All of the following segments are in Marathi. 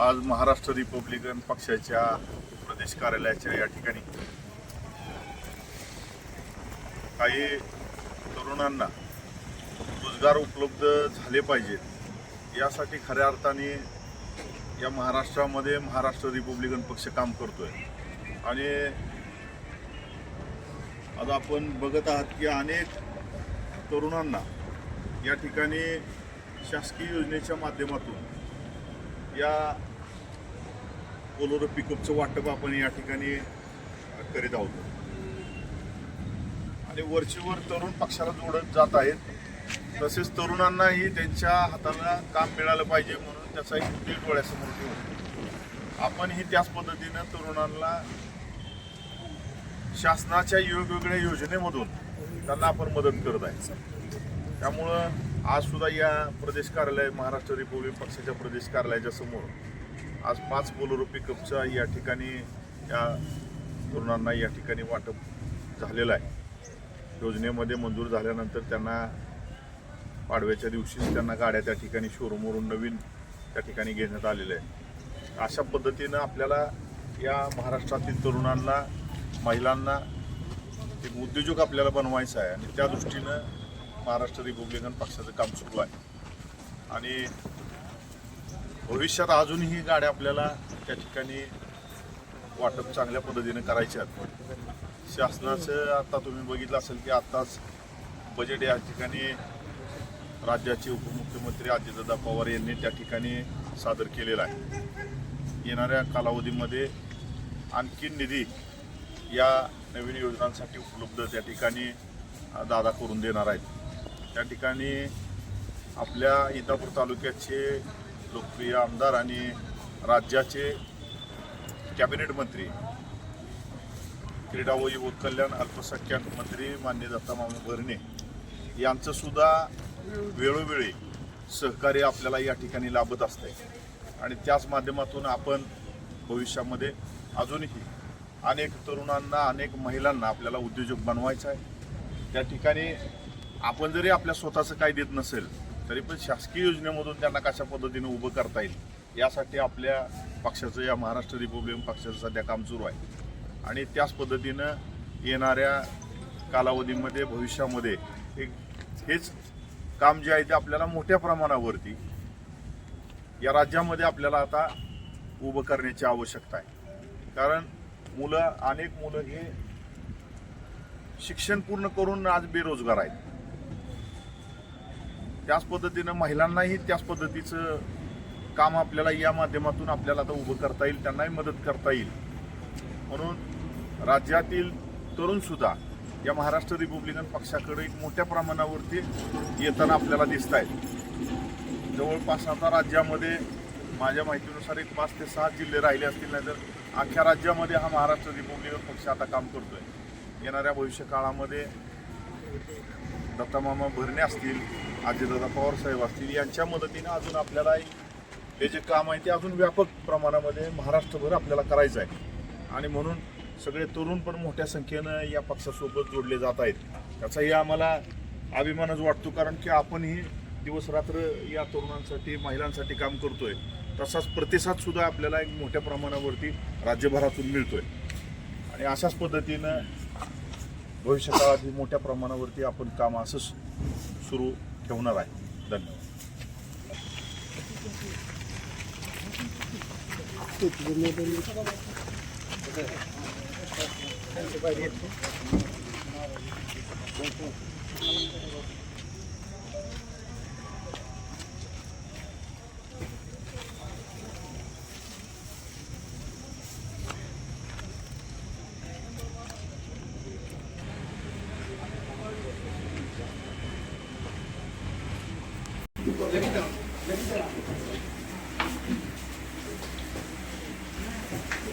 आज महाराष्ट्र रिपब्लिकन पक्षाच्या प्रदेश कार्यालयाच्या या ठिकाणी काही तरुणांना रोजगार उपलब्ध झाले पाहिजेत यासाठी खऱ्या अर्थाने या महाराष्ट्रामध्ये महाराष्ट्र रिपब्लिकन पक्ष काम करतोय. आणि आज आपण बघत आहात की अनेक तरुणांना या ठिकाणी शासकीय योजनेच्या माध्यमातून या बोलोरो पिकअपचं वाटप आपण या ठिकाणी करीत आहोत. आणि वरचीवर तरुण पक्षाला जोडत जात आहेत. तसेच तरुणांनाही त्यांच्या हाताला काम मिळालं पाहिजे म्हणून त्याचा एक उद्देश डोळ्यासमोर ठेवतो आपणही त्याच पद्धतीनं तरुणांना शासनाच्या वेगवेगळ्या योजनेमधून त्यांना आपण मदत करत आहे. त्यामुळं आज सुद्धा या प्रदेश कार्यालय महाराष्ट्र रिपब्लिक पक्षाच्या प्रदेश कार्यालयाच्या समोर आज पाच बोलोरो पिकअपचा या ठिकाणी या तरुणांना या ठिकाणी वाटप झालेलं आहे. योजनेमध्ये मंजूर झाल्यानंतर त्यांना पाडव्याच्या दिवशीच त्यांना गाड्या त्या ठिकाणी शोरूमवरून नवीन त्या ठिकाणी घेण्यात आलेल्या आहे. अशा पद्धतीनं आपल्याला या महाराष्ट्रातील तरुणांना महिलांना एक उद्योजक आपल्याला बनवायचं आहे आणि त्या दृष्टीनं महाराष्ट्र रिपब्लिकन पक्षाचं काम सुरू आहे. आणि भविष्यात अजूनही गाड्या आपल्याला त्या ठिकाणी वाटप चांगल्या पद्धतीने करायचे आहेत. शासनाचं आता तुम्ही बघितलं असेल की आत्ताच बजेट या ठिकाणी राज्याचे उपमुख्यमंत्री अजितदादा पवार यांनी त्या ठिकाणी सादर केलेला आहे. येणाऱ्या कालावधीमध्ये आणखी निधी या नवीन योजनांसाठी उपलब्ध त्या ठिकाणी दादा करून देणार आहेत. त्या ठिकाणी आपल्या इंदापूर तालुक्याचे लोकप्रिय आमदार आणि राज्याचे कॅबिनेट मंत्री क्रीडा व युवक कल्याण अल्पसंख्याक मंत्री मान्य दत्ता मामा भरणे यांचंसुद्धा वेळोवेळी सहकार्य आपल्याला या ठिकाणी लाभत असते आणि त्याच माध्यमातून आपण भविष्यामध्ये अजूनही अनेक तरुणांना अनेक महिलांना आपल्याला उद्योजक बनवायचं आहे. त्या ठिकाणी आपण जरी आपल्या स्वतःचं काही देत नसेल तरी पण शासकीय योजनेमधून त्यांना कशा पद्धतीने उभं करता येईल यासाठी आपल्या पक्षाचं या महाराष्ट्र रिपब्लिकन पक्षाचं सध्या काम सुरू आहे. आणि त्याच पद्धतीनं येणाऱ्या कालावधीमध्ये भविष्यामध्ये एक हेच काम जे आहे ते आपल्याला मोठ्या प्रमाणावरती या राज्यामध्ये आपल्याला आता उभं करण्याची आवश्यकता आहे. कारण मुलं अनेक मुलं हे शिक्षण पूर्ण करून आज बेरोजगार आहेत. त्याच पद्धतीनं महिलांनाही त्याच पद्धतीचं काम आपल्याला या माध्यमातून आपल्याला आता उभं करता येईल त्यांनाही मदत करता येईल. म्हणून राज्यातील तरुणसुद्धा या महाराष्ट्र रिपब्लिकन पक्षाकडे एक मोठ्या प्रमाणावरती येताना आपल्याला दिसत आहेत. जवळपास आता राज्यामध्ये माझ्या माहितीनुसार एक पाच ते सहा जिल्हे राहिले असतील नाही तर अख्ख्या राज्यामध्ये हा महाराष्ट्र रिपब्लिकन पक्ष आता काम करतोय. येणाऱ्या भविष्य काळामध्ये दत्तामामा भरणे असतील आजीदादा पवार साहेब असतील यांच्या मदतीने अजून आपल्याला हे जे काम आहे ते अजून व्यापक प्रमाणामध्ये महाराष्ट्रभर आपल्याला करायचं आहे. आणि म्हणून सगळे तरुण पण मोठ्या संख्येनं या पक्षासोबत जोडले जात आहेत. त्याचाही आम्हाला अभिमानच वाटतो कारण की आपणही दिवस रात्र या तरुणांसाठी महिलांसाठी काम करतोय. तसाच प्रतिसाद सुद्धा आपल्याला एक मोठ्या प्रमाणावरती राज्यभरातून मिळतोय. आणि अशाच पद्धतीनं भविष्यकाळात ही मोठ्या प्रमाणावरती आपण काम असंच सुरू ठेवणार आहे. धन्यवाद.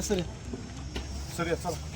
सर सर या चला